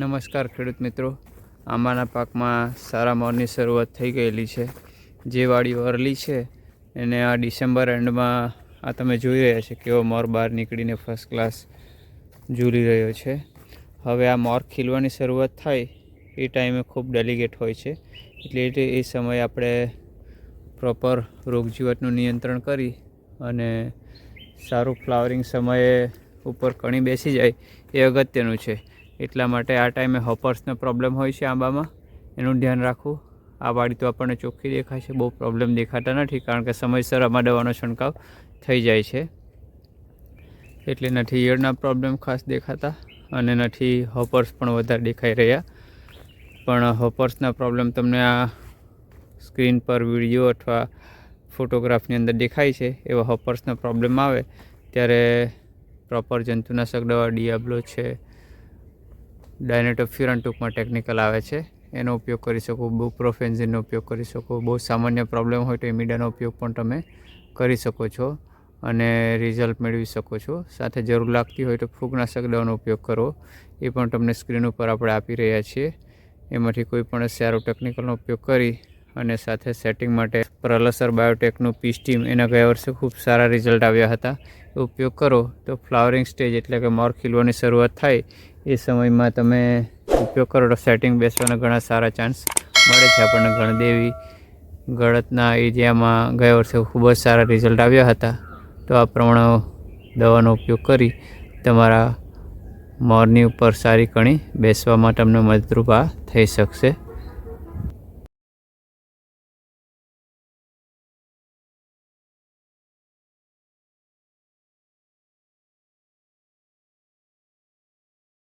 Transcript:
નમસ્કાર ખેડૂત મિત્રો. આંબાના પાકમાં સારા મોરની શરૂઆત થઈ ગયેલી છે. જે વાડીઓ અરલી છે, એને આ ડિસેમ્બર એન્ડમાં આ તમે જોઈ રહ્યા છે કેવો મોર બહાર નીકળીને ફર્સ્ટ ક્લાસ ઝૂલી રહ્યો છે. હવે આ મોર ખીલવાની શરૂઆત થાય એ ટાઈમે ખૂબ ડેલિગેટ હોય છે. એટલે એ સમયે આપણે પ્રોપર રોગજીવતનું નિયંત્રણ કરી અને સારું ફ્લાવરિંગ સમયે ઉપર કણી બેસી જાય એ અગત્યનું છે. એટલા માટે આ ટાઈમે હોપર્સનો પ્રોબ્લેમ હોય છે આંબામાં. એનું ધ્યાન રાખવું. આ વાડી તો આપણને ચોખ્ખી દેખાય છે, બહુ પ્રોબ્લેમ દેખાતા નથી, કારણ કે સમયસર આમાં દવાનો છંટકાવ થઈ જાય છે. એટલે નથી ઈયળના પ્રોબ્લેમ ખાસ દેખાતા અને નથી હોપર્સ પણ વધારે દેખાઈ રહ્યા. પણ હોપર્સના પ્રોબ્લેમ તમને આ સ્ક્રીન પર વીડિયો અથવા ફોટોગ્રાફની અંદર દેખાય છે, એવા હોપર્સના પ્રોબ્લેમ આવે ત્યારે પ્રોપર જંતુનાશક દવા, ડિયાબ્લો છે ડાયનેટોફ્યુરન ટૂંકમાં ટેકનિકલ આવે છે. એનો ઉપયોગ કરી શકો બુપ્રોફેન્ઝિનનો ઉપયોગ કરી શકો. બહુ સામાન્ય પ્રોબ્લેમ હોય તો એમિડાનો ઉપયોગ પણ તમે કરી શકો છો અને રિઝલ્ટ મેળવી શકો છો. સાથે જરૂર લાગતી હોય તો ફૂગનાશક દવાનો ઉપયોગ કરો. એ પણ તમને સ્ક્રીન ઉપર આપણે આપી રહ્યા છીએ. એમાંથી કોઈ પણ સારો ટેકનિકલનો ઉપયોગ કરી અને સાથે સેટિંગ માટે પ્રલસર બાયોટેકનું પીસ્ટીમ એના ગયા વર્ષે ખૂબ સારા રિઝલ્ટ આવ્યા હતા. ઉપયોગ કરો તો ફ્લાવરિંગ સ્ટેજ એટલે કે મોર ખીલવાની શરૂઆત થાય એ સમયમાં તમે ઉપયોગ કરો તો સેટિંગ બેસવાના ઘણા સારા ચાન્સ મળે છે. આપણને ગણદેવી ગળતના એરિયામાં ગયા વર્ષે ખૂબ જ સારા રિઝલ્ટ આવ્યા હતા. તો આ પ્રમાણે દવાનો ઉપયોગ કરી તમારા મોરની ઉપર સારી કણી બેસવામાં તમને મદદરૂપ આ થઈ શકશે.